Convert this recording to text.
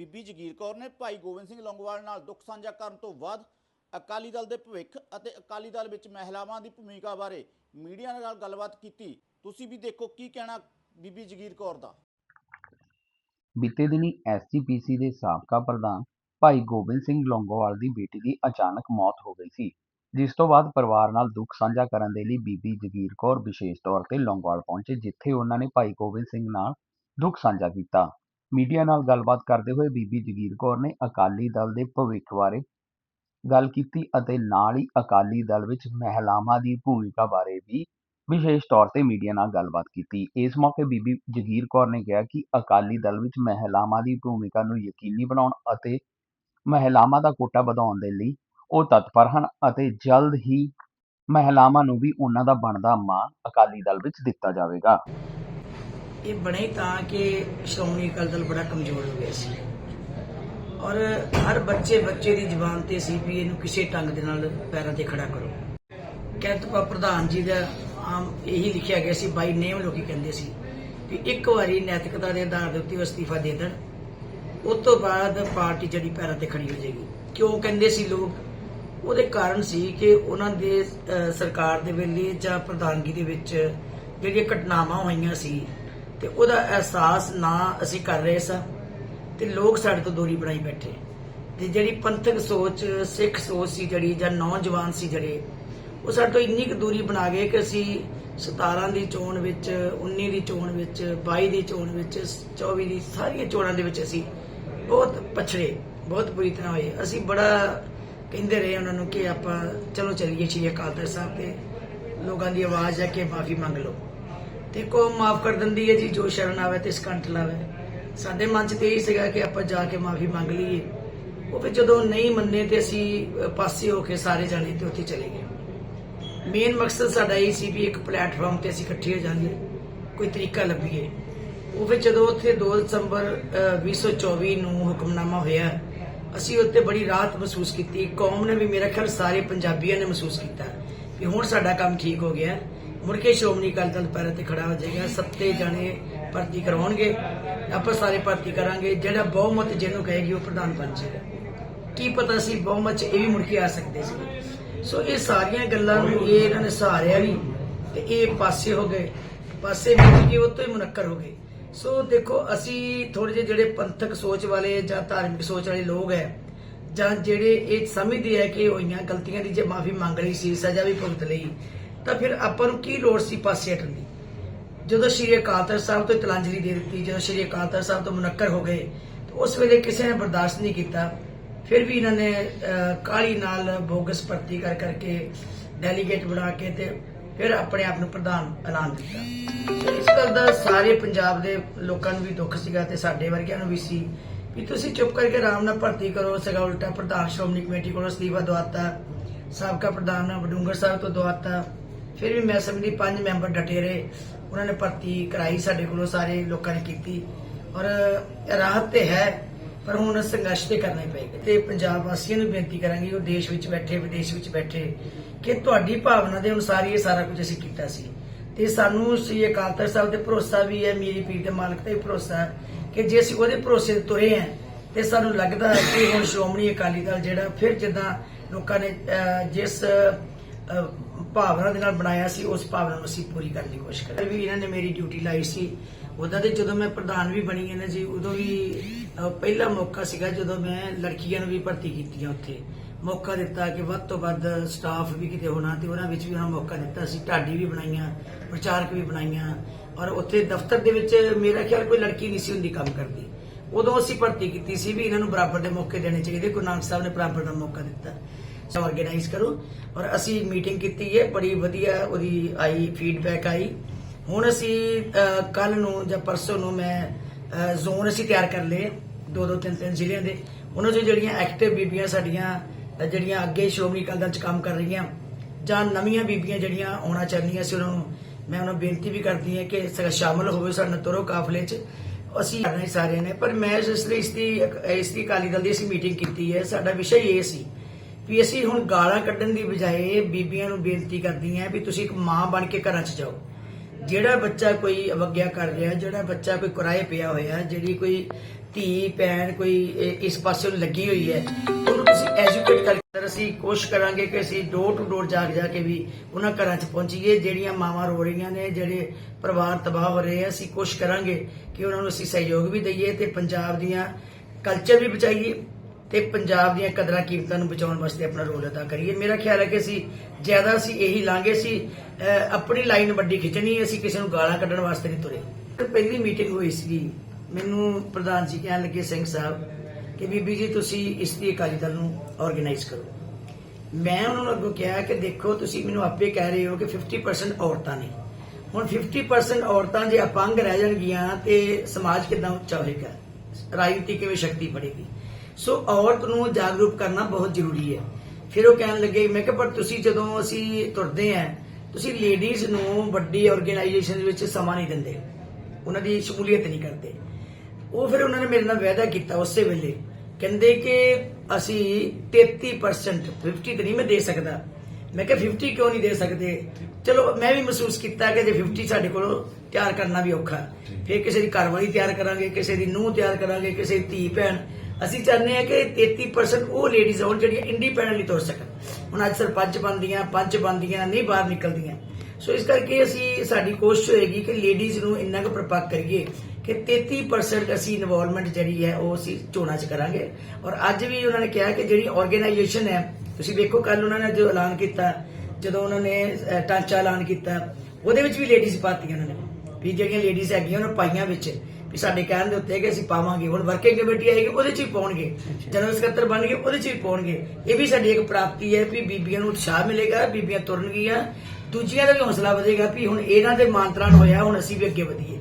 ਬੀਬੀ ਜਗੀਰ ਕੌਰ ਨੇ ਭਾਈ ਗੋਬਿੰਦ ਸਿੰਘ ਲੌਂਗੋਵਾਲ ਨਾਲ ਦੁੱਖ ਸਾਂਝਾ ਕਰਨ ਤੋਂ ਬਾਅਦ ਅਕਾਲੀ ਦਲ ਦੇ ਭਵਿੱਖ ਅਤੇ ਅਕਾਲੀ ਦਲ ਵਿੱਚ ਮਹਿਲਾਵਾਂ ਦੀ ਭੂਮਿਕਾ ਬਾਰੇ ਮੀਡੀਆ ਨਾਲ ਗੱਲਬਾਤ ਕੀਤੀ। ਤੁਸੀਂ ਵੀ ਦੇਖੋ ਕੀ ਕਹਿਣਾ ਬੀਬੀ ਜਗੀਰ ਕੌਰ ਦਾ। ਬੀਤੇ ਦਿਨੀ ਐਸਜੀਪੀਸੀ ਦੇ ਸਾਬਕਾ ਪ੍ਰਧਾਨ ਭਾਈ ਗੋਬਿੰਦ ਸਿੰਘ ਲੌਂਗੋਵਾਲ ਦੀ ਬੇਟੀ ਦੀ ਅਚਾਨਕ ਮੌਤ ਹੋ ਗਈ ਸੀ, ਜਿਸ ਤੋਂ ਬਾਅਦ ਪਰਿਵਾਰ ਨਾਲ ਦੁੱਖ ਸਾਂਝਾ ਕਰਨ ਦੇ ਲਈ ਬੀਬੀ ਜਗੀਰ ਕੌਰ ਵਿਸ਼ੇਸ਼ ਤੌਰ ਤੇ ਲੌਂਗੋਵਾਲ ਪਹੁੰਚੇ, ਜਿੱਥੇ ਉਹਨਾਂ ਨੇ ਭਾਈ ਗੋਬਿੰਦ ਸਿੰਘ ਨਾਲ ਦੁੱਖ ਸਾਂਝਾ ਕੀਤਾ। ਮੀਡੀਆ ਨਾਲ ਗੱਲਬਾਤ ਕਰਦੇ ਹੋਏ ਬੀਬੀ ਜਗੀਰ ਕੌਰ ਨੇ ਅਕਾਲੀ ਦਲ ਦੇ ਭਵਿੱਖ ਬਾਰੇ ਗੱਲ ਕੀਤੀ ਅਤੇ ਨਾਲ ਹੀ ਅਕਾਲੀ ਦਲ ਵਿੱਚ ਮਹਿਲਾਵਾਂ ਦੀ ਭੂਮਿਕਾ ਬਾਰੇ ਵੀ ਵਿਸ਼ੇਸ਼ ਤੌਰ ਤੇ ਮੀਡੀਆ ਨਾਲ ਗੱਲਬਾਤ ਕੀਤੀ। ਇਸ ਮੌਕੇ ਬੀਬੀ ਜਗੀਰ ਕੌਰ ਨੇ ਕਿਹਾ ਕਿ ਅਕਾਲੀ ਦਲ ਵਿੱਚ ਮਹਿਲਾਵਾਂ ਦੀ ਭੂਮਿਕਾ ਨੂੰ ਯਕੀਨੀ ਬਣਾਉਣ ਅਤੇ ਮਹਿਲਾਵਾਂ ਦਾ ਕੋਟਾ ਵਧਾਉਣ ਦੇ ਲਈ ਉਹ ਤਤਪਰ ਹਨ ਅਤੇ ਜਲਦ ਹੀ ਮਹਿਲਾਵਾਂ ਨੂੰ ਵੀ ਉਹਨਾਂ ਦਾ ਬਣਦਾ ਮਾਣ ਅਕਾਲੀ ਦਲ ਵਿੱਚ ਦਿੱਤਾ ਜਾਵੇਗਾ। ਇਹ ਬਣੇ ਤਾਂ ਕਿ ਸ਼੍ਰੋਮਣੀ ਅਕਾਲੀ ਦਲ ਬੜਾ ਕਮਜ਼ੋਰ ਹੋ ਗਿਆ ਸੀ। ਔਰ ਹਰ ਬੱਚੇ ਬੱਚੇ ਦੀ ਜ਼ੁਬਾਨ ਤੇ ਸੀ ਵੀ ਇਹਨੂੰ ਕਿਸੇ ਢੰਗ ਦੇ ਨਾਲ ਪੈਰਾਂ ਤੇ ਖੜਾ ਕਰੋ। ਕੈਂਤਪਾ ਪ੍ਰਧਾਨ ਜੀ ਦਾ ਆਮ ਇਹੀ ਲਿਖਿਆ ਗਿਆ ਸੀ, ਬਾਈ ਨੇਮ ਲੋਕੀ ਕਹਿੰਦੇ ਸੀ ਕਿ ਇੱਕ ਵਾਰੀ ਨੈਤਿਕਤਾ ਦੇ ਆਧਾਰ ਦੇ ਉੱਤੇ ਅਸਤੀਫਾ ਦੇ ਦੇਣ, ਉਸ ਤੋਂ ਬਾਅਦ ਪਾਰਟੀ ਜਿਹੜੀ ਪੈਰਾਂ ਤੇ ਖੜੀ ਹੋ ਜਾਏਗੀ। ਕਿਉਂ ਕਹਿੰਦੇ ਸੀ ਲੋਕ? ਉਹਦੇ ਕਾਰਨ ਸੀ ਕਿ ਉਹਨਾਂ ਦੇ ਸਰਕਾਰ ਦੇ ਵੇਲੇ ਜਾਂ ਪ੍ਰਧਾਨਗੀ ਦੇ ਵਿੱਚ ਜਿਹੜੀਆਂ ਘਟਨਾਵਾਂ ਹੋਈਆਂ ਸੀ ਤੇ ਉਹਦਾ ਅਹਿਸਾਸ ਨਾ ਅਸੀਂ ਕਰ ਰਹੇ ਸਾਂ ਤੇ ਲੋਕ ਸਾਡੇ ਤੋਂ ਦੂਰੀ ਬਣਾਈ ਬੈਠੇ। ਤੇ ਜਿਹੜੀ ਪੰਥਕ ਸੋਚ, ਸਿੱਖ ਸੋਚ ਸੀ ਜਿਹੜੀ ਜਾਂ ਨੌਜਵਾਨ ਸੀ ਜਿਹੜੇ, ਉਹ ਸਾਡੇ ਤੋਂ ਇੰਨੀ ਕੁ ਦੂਰੀ ਬਣਾ ਗਏ ਕਿ ਅਸੀਂ 17 ਦੀ ਚੋਣ ਵਿੱਚ 19 ਦੀ ਚੋਣ ਵਿੱਚ 22 ਦੀ ਚੋਣ ਵਿੱਚ 24 ਦੀ ਸਾਰੀਆਂ ਚੋਣਾਂ ਦੇ ਵਿੱਚ ਅਸੀਂ ਬਹੁਤ ਪਛੜੇ, ਬਹੁਤ ਬੁਰੀ ਤਰ੍ਹਾਂ ਹੋਏ। ਅਸੀਂ ਬੜਾ ਕਹਿੰਦੇ ਰਹੇ ਉਹਨਾਂ ਨੂੰ ਕਿ ਆਪਾਂ ਚਲੋ ਚਲੀਏ ਸ਼੍ਰੀ ਅਕਾਲ ਤਖਤ ਸਾਹਿਬ ਤੇ, ਲੋਕਾਂ ਦੀ ਆਵਾਜ਼ ਹੈ ਕਿ ਮਾਫੀ ਮੰਗ ਲਓ। ਤੇ ਕੌਮ ਮਾਫ ਕਰ ਦਿੰਦੀ ਹੈ ਜੀ ਜੋ ਸ਼ਰਨ ਆਵੇ ਤੇ ਸਕੰਠ ਲਾਵੇ। ਸਾਡੇ ਮਨ 'ਚ ਤੇ ਇਹੀ ਸੀਗਾ ਕਿ ਆਪਾਂ ਜਾ ਕੇ ਮਾਫੀ ਮੰਗ ਲਈਏ। ਉਹ ਫਿਰ ਜਦੋਂ ਨਹੀਂ ਮੰਨੇ ਤੇ ਅਸੀਂ ਪਾਸੇ ਹੋ ਕੇ ਸਾਰੇ ਜਾਣੇ ਤੇ ਉੱਥੇ ਚਲੇ ਗਏ। ਮੇਨ ਮਕਸਦ ਸਾਡਾ ਇਹ ਸੀ ਵੀ ਇੱਕ ਪਲੇਟਫਾਰਮ ਤੇ ਅਸੀਂ ਇਕੱਠੇ ਹੋ ਜਾਈਏ ਕੋਈ ਤਰੀਕਾ ਲੱਭੀਏ। ਉਹ ਫਿਰ ਜਦੋਂ ਉੱਥੇ 2 ਦਸੰਬਰ ਅ, 2024 ਨੂੰ ਹੁਕਮਨਾਮਾ ਹੋਇਆ ਅਸੀਂ ਉੱਤੇ ਬੜੀ ਰਾਹਤ ਮਹਿਸੂਸ ਕੀਤੀ। ਕੌਮ ਨੇ ਵੀ ਮੇਰਾ ਖਿਆਲ ਸਾਰੇ ਪੰਜਾਬੀਆਂ ਨੇ ਮਹਿਸੂਸ ਕੀਤਾ ਕਿ ਹੁਣ ਸਾਡਾ ਕੰਮ ਠੀਕ ਹੋ ਗਿਆ। ਮੁੜ ਕੇ ਸ਼੍ਰੋਮਣੀ ਅਕਾਲੀ ਦਲ ਪੈਰਾਂ ਤੇ ਖੜਾ ਹੋ ਜਾਏਗਾ। ਸੱਤੇ ਜਾਣੇ ਭਰਤੀ ਕਰਵਾਉਣਗੇ। ਆਪਾਂ ਸਾਰੇ ਭਰਤੀ ਕਰਾਂਗੇ। ਜਿਹੜਾ ਬਹੁਮਤ ਜਿਹਨੂੰ ਕਹੇਗੀ ਉਹ ਪ੍ਰਧਾਨ ਬਣ ਜਾਏਗਾ। ਕੀ ਪਤਾ ਸੀ ਬਹੁਮਤ ਚ ਇਹ ਵੀ ਮੁੜ ਕੇ ਆ ਸਕਦੇ ਸੀ। ਸੋ ਇਹ ਸਾਰੀਆਂ ਗੱਲਾਂ ਨੂੰ ਇਹ ਇਹਨਾਂ ਨੇ ਸਹਾਰਿਆ ਵੀ ਤੇ ਇਹ ਪਾਸੇ ਹੋ ਗਏ। ਪਾਸੇ ਵਿੱਚ ਕੇ ਉਹ ਤੋਂ ਹੀ ਮੁਨੱਕਰ ਹੋ ਗਏ। ਸੋ ਦੇਖੋ, ਅਸੀਂ ਥੋੜੇ ਜਿਹੇ ਜਿਹੜੇ ਪੰਥਕ ਸੋਚ ਵਾਲੇ ਜਾਂ ਧਾਰਮਿਕ ਸੋਚ ਵਾਲੇ ਲੋਕ ਹੈ ਜਾਂ ਜਿਹੜੇ ਇਹ ਸਮਝਦੇ ਆ ਕਿ ਹੋਈਆਂ ਗਲਤੀਆਂ ਦੀ ਜੇ ਮਾਫੀ ਮੰਗ ਲਈ ਸੀ ਸਜ਼ਾ ਵੀ ਭੁਗਤ ਲਈ ਤਾਂ ਫਿਰ ਆਪਾਂ ਨੂੰ ਕੀ ਲੋੜ ਸੀ ਪਾਸੇ ਹਟਣ ਦੀ? ਜਦੋਂ ਸ਼੍ਰੀ ਅਕਾਲ ਤਖਤ ਸਾਹਿਬ ਤੋਂ ਤਲਾਂਜਲੀ ਦੇ ਦਿੱਤੀ ਜਦੋਂ ਸ਼੍ਰੀ ਅਕਾਲ ਤਖਤ ਸਾਹਿਬ ਤੋਂ ਮੁਨੱਕਰ ਹੋ ਗਏ ਤਾਂ ਉਸ ਵੇਲੇ ਕਿਸੇ ਨੇ ਬਰਦਾਸ਼ਤ ਨਹੀਂ ਕੀਤਾ। ਫਿਰ ਵੀ ਇਹਨਾਂ ਨੇ ਅਹ, ਕਾਹਲੀ ਨਾਲ ਬੋਗਸ ਭਰਤੀ ਕਰ ਕਰਕੇ ਡੈਲੀਗੇਟ ਬਣਾ ਕੇ ਤੇ ਫਿਰ ਆਪਣੇ ਆਪ ਨੂੰ ਪ੍ਰਧਾਨ ਐਲਾਨ ਦਿੱਤਾ। ਇਸ ਗੱਲ ਦਾ ਸਾਰੇ ਪੰਜਾਬ ਦੇ ਲੋਕਾਂ ਨੂੰ ਵੀ ਦੁੱਖ ਸੀਗਾ ਤੇ ਸਾਡੇ ਵਰਗਿਆਂ ਨੂੰ ਵੀ ਸੀ ਵੀ ਤੁਸੀਂ ਚੁੱਪ ਕਰਕੇ ਆਰਾਮ ਨਾਲ ਭਰਤੀ ਕਰੋ ਸਗਾ ਉਲਟਾ ਪ੍ਰਧਾਨ ਸ਼੍ਰੋਮਣੀ ਕਮੇਟੀ ਕੋਲੋਂ ਅਸਤੀਫਾ ਦਵਾਤਾ ਸਾਬਕਾ ਪ੍ਰਧਾਨ ਵਡੂੰਗਰ ਸਾਹਿਬ ਤੋਂ ਦਵਾਤਾ। ਫਿਰ ਵੀ ਮੈਂ ਸਮਝਦੀ ਪੰਜ ਮੈਂਬਰ ਡਟੇ ਰਹੇ ਉਹਨਾਂ ਨੇ ਭਰਤੀ ਕਰਾਈ ਸਾਡੇ ਕੋਲੋਂ, ਸਾਰੇ ਲੋਕਾਂ ਨੇ ਕੀਤੀ। ਔਰ ਰਾਹਤ ਤੇ ਹੈ, ਪਰ ਹੁਣ ਸੰਘਰਸ਼ ਤੇ ਕਰਨਾ ਹੀ ਪਏਗਾ। ਤੇ ਪੰਜਾਬ ਵਾਸੀਆਂ ਨੂੰ ਬੇਨਤੀ ਕਰਾਂਗੀ ਉਹ ਦੇਸ਼ ਵਿੱਚ ਬੈਠੇ, ਵਿਦੇਸ਼ ਵਿੱਚ ਬੈਠੇ, ਕਿ ਤੁਹਾਡੀ ਭਾਵਨਾ ਦੇ ਅਨੁਸਾਰ ਇਹ ਸਾਰਾ ਕੁਝ ਅਸੀਂ ਕੀਤਾ ਸੀ। ਤੇ ਸਾਨੂੰ ਸ੍ਰੀ ਅਕਾਲ ਤਖਤ ਸਾਹਿਬ ਤੇ ਭਰੋਸਾ ਵੀ ਹੈ, ਮੇਰੀ ਪੀਰ ਦੇ ਮਾਲਕ ਤੇ ਵੀ ਭਰੋਸਾ ਕਿ ਜੇ ਅਸੀਂ ਉਹਦੇ ਭਰੋਸੇ ਤੇ ਤੁਰੇ ਹਾਂ, ਤੇ ਸਾਨੂੰ ਲੱਗਦਾ ਹੈ ਕਿ ਹੁਣ ਸ਼੍ਰੋਮਣੀ ਅਕਾਲੀ ਦਲ ਜਿਹੜਾ, ਫਿਰ ਜਿੱਦਾਂ ਲੋਕਾਂ ਨੇ ਜਿਸ ਭਾਵਨਾ ਦੇ ਨਾਲ ਬਣਾਇਆ ਸੀ, ਉਸ ਭਾਵਨਾ ਨੂੰ ਅਸੀਂ ਪੂਰੀ ਕਰਨ ਦੀ ਕੋਸ਼ਿਸ਼ ਕਰਾਂਗੇ। ਵੀ ਇਹਨਾਂ ਨੇ ਮੇਰੀ ਡਿਊਟੀ ਲਾਈ ਸੀ। ਉਹਦਾ ਤੇ ਜਦੋਂ ਮੈਂ ਪ੍ਰਧਾਨ ਵੀ ਬਣੀ ਹੈ ਜੀ ਉਦੋਂ ਵੀ ਪਹਿਲਾ ਮੌਕਾ ਸੀਗਾ ਜਦੋਂ ਮੈਂ ਲੜਕੀਆਂ ਨੂੰ ਵੀ ਭਰਤੀ ਕੀਤੀਆਂ ਉੱਥੇ। ਮੌਕਾ ਦਿੱਤਾ ਕਿ ਵੱਧ ਤੋਂ ਵੱਧ ਸਟਾਫ ਵੀ ਕਿਤੇ ਹੋਣਾ ਤੇ ਉਹਨਾਂ ਵਿੱਚ ਵੀ ਉਹਨਾਂ ਮੌਕਾ ਦਿੱਤਾ ਸੀ। ਢਾਡੀ ਵੀ ਬਣਾਈਆਂ, ਪ੍ਰਚਾਰਕ ਵੀ ਬਣਾਈਆਂ। ਔਰ ਉੱਥੇ ਦਫ਼ਤਰ ਦੇ ਵਿੱਚ ਮੇਰਾ ਖਿਆਲ ਕੋਈ ਲੜਕੀ ਨਹੀਂ ਸੀ ਹੁੰਦੀ ਕੰਮ ਕਰਦੀ। ਉਦੋਂ ਅਸੀਂ ਭਰਤੀ ਕੀਤੀ ਸੀ ਵੀ ਇਹਨਾਂ ਨੂੰ ਬਰਾਬਰ ਦੇ ਮੌਕੇ ਦੇਣੇ ਚਾਹੀਦੇ। ਗੁਰੂ ਨਾਨਕ ਸਾਹਿਬ ਨੇ ਬਰਾਬਰ ਦਾ ਮੌਕਾ ਦਿੱਤਾ। ਆਰਗੇਨਾਈਜ਼ ਕਰੋ। ਔਰ ਅਸੀਂ ਮੀਟਿੰਗ ਕੀਤੀ ਹੈ, ਬੜੀ ਵਧੀਆ ਉਹਦੀ ਆਈ ਫੀਡਬੈਕ ਆਈ। ਹੁਣ ਅਸੀਂ ਕੱਲ ਨੂੰ ਜਾਂ ਪਰਸੋਂ ਨੂੰ ਮੈਂ ਜ਼ੋਨ ਅਸੀਂ ਤਿਆਰ ਕਰ ਲਏ, ਦੋ ਦੋ ਤਿੰਨ ਤਿੰਨ ਜ਼ਿਲ੍ਹਿਆਂ ਦੇ। ਉਹਨਾਂ ਚ ਜਿਹੜੀਆਂ ਐਕਟਿਵ ਬੀਬੀਆਂ ਸਾਡੀਆਂ ਜਿਹੜੀਆਂ ਅੱਗੇ ਸ਼੍ਰੋਮਣੀ ਅਕਾਲੀ ਦਲ 'ਚ ਕੰਮ ਕਰ ਰਹੀਆਂ, ਜਾਂ ਨਵੀਆਂ ਬੀਬੀਆਂ ਜਿਹੜੀਆਂ ਆਉਣਾ ਚਾਹੁੰਦੀਆਂ ਸੀ ਉਹਨਾਂ ਨੂੰ, ਮੈਂ ਉਹਨਾਂ ਨੂੰ ਬੇਨਤੀ ਵੀ ਕਰਦੀ ਹਾਂ ਕਿ ਸ- ਸ਼ਾਮਲ ਹੋਵੇ ਸਾਡੇ ਤੁਰੋ ਕਾਫਲੇ 'ਚ। ਅਸੀਂ ਕਰਨਾ ਸਾਰਿਆਂ ਨੇ, ਪਰ ਮੈਂ ਇਸ ਲਈ ਇਸ ਦੀ ਇਸ ਦੀ ਅਕਾਲੀ ਦਲ ਦੀ ਅਸੀਂ ਮੀਟਿੰਗ ਕੀਤੀ ਹੈ। ਸਾਡਾ ਵਿਸ਼ਾ ਹੀ ਇਹ ਸੀ ਵੀ ਅਸੀਂ ਹੁਣ ਗਾਲਾਂ ਕੱਢਣ ਦੀ ਬਜਾਏ ਬੀਬੀਆਂ ਨੂੰ ਬੇਨਤੀ ਕਰਦੀ ਕਰਦੀਆਂ ਵੀ ਤੁਸੀਂ ਇੱਕ ਮਾਂ ਬਣ ਕੇ ਘਰਾਂ 'ਚ ਜਾਓ। ਜਿਹੜਾ ਬੱਚਾ ਕੋਈ ਅਵਗਿਆ ਕਰ ਰਿਹਾ, ਜਿਹੜਾ ਬੱਚਾ ਕੋਈ ਕੁਰਾਏ ਪਿਆ ਹੋਇਆ, ਜਿਹੜੀ ਕੋਈ ਧੀ, ਭੈਣ ਕੋਈ ਇਸ ਪਾਸੇ ਲੱਗੀ ਹੋਈ ਹੈ, ਉਹਨੂੰ ਤੁਸੀਂ ਐਜੂਕੇਟ ਕਰਕੇ ਅਸੀਂ ਕੋਸ਼ਿਸ਼ ਕਰਾਂਗੇ ਕਿ ਅਸੀਂ ਡੋਰ ਟੂ ਡੋਰ ਜਾ ਕੇ ਜਾ ਕੇ ਵੀ ਉਹਨਾਂ ਘਰਾਂ 'ਚ ਪਹੁੰਚੀਏ, ਜਿਹੜੀਆਂ ਮਾਵਾਂ ਰੋ ਰਹੀਆਂ ਨੇ, ਜਿਹੜੇ ਪਰਿਵਾਰ ਤਬਾਹ ਹੋ ਰਹੇ ਆ, ਅਸੀਂ ਕੋਸ਼ਿਸ਼ ਕਰਾਂਗੇ ਕਿ ਉਹਨਾਂ ਨੂੰ ਅਸੀਂ ਸਹਿਯੋਗ ਵੀ ਦਈਏ ਤੇ ਪੰਜਾਬ ਦੀਆਂ ਕਲਚਰ ਵੀ ਬਚਾਈਏ। ਤੇ ਪੰਜਾਬ ਦੀਆਂ ਕਦਰਾਂ ਕੀਮਤਾਂ ਨੂੰ ਬਚਾਉਣ ਵਾਸਤੇ ਆਪਣਾ ਰੋਲ ਅਦਾ ਕਰੀਏ। ਮੇਰਾ ਖਿਆਲ ਹੈ ਕਿ ਅਸੀਂ ਜ਼ਿਆਦਾ ਅਸੀਂ ਇਹੀ ਲਾਂਗੇ ਸੀ ਆਪਣੀ ਲਾਈਨ ਵੱਡੀ ਖਿੱਚਣੀ ਅਸੀਂ ਕਿਸੇ ਨੂੰ ਗਾਲਾਂ ਕੱਢਣ ਵਾਸਤੇ ਨਹੀਂ ਤੁਰੇ। ਪਹਿਲੀ ਮੀਟਿੰਗ ਹੋਈ ਸੀ ਮੈਨੂੰ ਪ੍ਰਧਾਨ ਜੀ ਕਹਿਣ ਲੱਗੇ, ਸਿੰਘ ਸਾਹਿਬ, ਕਿ ਬੀਬੀ ਜੀ, ਤੁਸੀਂ ਇਸਤਰੀ ਅਕਾਲੀ ਦਲ ਨੂੰ ਆਰਗੇਨਾਈਜ਼ ਕਰੋ। ਮੈਂ ਉਹਨਾਂ ਨੂੰ ਅੱਗੋਂ ਕਿਹਾ ਕਿ ਦੇਖੋ, ਤੁਸੀਂ ਮੈਨੂੰ ਆਪੇ ਕਹਿ ਰਹੇ ਹੋ ਕਿ 50% ਔਰਤਾਂ ਨੇ। ਹੁਣ 50% ਔਰਤਾਂ ਜੇ ਅਪੰਗ ਰਹਿ ਜਾਣਗੀਆਂ, ਤੇ ਸਮਾਜ ਕਿਦਾਂ ਉੱਚਾ ਹੋਏਗਾ? ਰਾਜਨੀਤੀ ਕਿਵੇਂ ਸ਼ਕਤੀ ਬੜੇਗੀ ਸੋ ਔਰਤ ਨੂੰ ਜਾਗਰੂਕ ਕਰਨਾ ਬਹੁਤ ਜ਼ਰੂਰੀ ਹੈ। ਫਿਰ ਉਹ ਕਹਿਣ ਲੱਗੇ, ਮੈਂ ਕਿਹਾ, ਪਰ ਤੁਸੀਂ ਜਦੋਂ ਅਸੀਂ ਤੁਰਦੇ ਆਂ ਤੁਸੀਂ ਲੇਡੀਜ਼ ਨੂੰ ਵੱਡੀ ਆਰਗੇਨਾਈਜੇਸ਼ਨ ਵਿੱਚ ਸਮਾਂ ਨਹੀਂ ਦਿੰਦੇ। ਉਹਨਾਂ ਦੀ ਸ਼ਮੂਲੀਅਤ ਨਹੀਂ ਕਰਦੇ। ਉਹ ਫਿਰ ਉਹਨਾਂ ਨੇ ਮੇਰੇ ਨਾਲ ਵਾਅਦਾ ਕੀਤਾ ਉਸੇ ਵੇਲੇ। ਕਹਿੰਦੇ ਕਿ ਅਸੀਂ 33% 50 ਤੇ ਨਹੀਂ ਮੈਂ ਦੇ ਸਕਦਾ। ਮੈਂ ਕਿਹਾ 50 ਕਿਉਂ ਨਹੀਂ ਦੇ ਸਕਦੇ? ਚਲੋ, ਮੈਂ ਵੀ ਮਹਿਸੂਸ ਕੀਤਾ ਕਿ ਜੇ 50 ਸਾਡੇ ਕੋਲ ਤਿਆਰ ਕਰਨਾ ਵੀ ਔਖਾ ਫਿਰ ਕਿਸੇ ਦੀ ਘਰਵਾਲੀ ਤਿਆਰ ਕਰਾਂਗੇ, ਕਿਸੇ ਦੀ ਨੂੰਹ ਤਿਆਰ ਕਰਾਂਗੇ, ਕਿਸੇ ਦੀ ਧੀ ਭੈਣ। ਅਸੀਂ ਚਾਹੁੰਦੇ ਹਾਂ ਕਿ 33% ਉਹ ਲੇਡੀਜ਼ ਹੋਣ ਜਿਹੜੀਆਂ ਇੰਡੀਪੈਂਡੈਂਟਲੀ ਤੁਰ ਸਕਣ। ਹੁਣ ਅੱਜ ਸਰਪੰਚ ਬਣਦੀਆਂ ਪੰਚ ਬਣਦੀਆਂ, ਨਹੀਂ ਬਾਹਰ ਨਿਕਲਦੀਆਂ। ਸੋ ਇਸ ਕਰਕੇ ਅਸੀਂ, ਸਾਡੀ ਕੋਸ਼ਿਸ਼ ਹੋਏਗੀ ਕਿ ਲੇਡੀਜ਼ ਨੂੰ ਇੰਨਾ ਕੁ ਪ੍ਰਪੱਕ ਕਰੀਏ ਕਿ 33% ਅਸੀਂ ਇਨਵੋਲਵਮੈਂਟ ਜਿਹੜੀ ਹੈ ਉਹ ਅਸੀਂ ਚੋਣਾਂ 'ਚ ਕਰਾਂਗੇ। ਔਰ ਅੱਜ ਵੀ ਉਹਨਾਂ ਨੇ ਕਿਹਾ ਕਿ ਜਿਹੜੀ ਆਰਗੇਨਾਈਜੇਸ਼ਨ ਹੈ, ਤੁਸੀਂ ਵੇਖੋ ਕੱਲ ਉਹਨਾਂ ਨੇ ਜੋ ਐਲਾਨ ਕੀਤਾ, ਜਦੋਂ ਉਹਨਾਂ ਨੇ ਟਾਂਚਾ ਐਲਾਨ ਕੀਤਾ, ਉਹਦੇ ਵਿੱਚ ਵੀ ਲੇਡੀਜ਼ ਪਾਤੀਆਂ ਉਹਨਾਂ ਨੇ। ਵੀ ਜਿਹੜੀਆਂ ਲੇਡੀਜ਼ ਹੈਗੀਆਂ, ਉਹਨਾਂ ਪਾਈਆਂ ਵਿੱਚ। ਵੀ ਸਾਡੇ ਕਹਿਣ ਦੇ ਉੱਤੇ ਕਿ ਅਸੀਂ ਪਾਵਾਂਗੇ। ਹੁਣ ਵਰਕਿੰਗ ਕਮੇਟੀ ਆਏਗੀ ਉਹਦੇ 'ਚ ਵੀ ਪਾਉਣਗੇ। ਜਨਰਲ ਸਕੱਤਰ ਬਣਨਗੇ ਉਹਦੇ 'ਚ ਵੀ ਪਾਉਣਗੇ। ਇਹ ਵੀ ਸਾਡੀ ਇੱਕ ਪ੍ਰਾਪਤੀ ਹੈ ਵੀ ਬੀਬੀਆਂ ਨੂੰ ਉਤਸ਼ਾਹ ਮਿਲੇਗਾ ਬੀਬੀਆਂ ਤੁਰਨਗੀਆਂ। ਦੂਜੀਆਂ ਦਾ ਵੀ ਹੌਸਲਾ ਵਧੇਗਾ ਵੀ ਹੁਣ ਇਹਨਾਂ ਦੇ ਮਾਨਤਰਾਨ ਹੋਇਆ ਹੁਣ ਅਸੀਂ ਵੀ ਅੱਗੇ ਵਧੀਏ।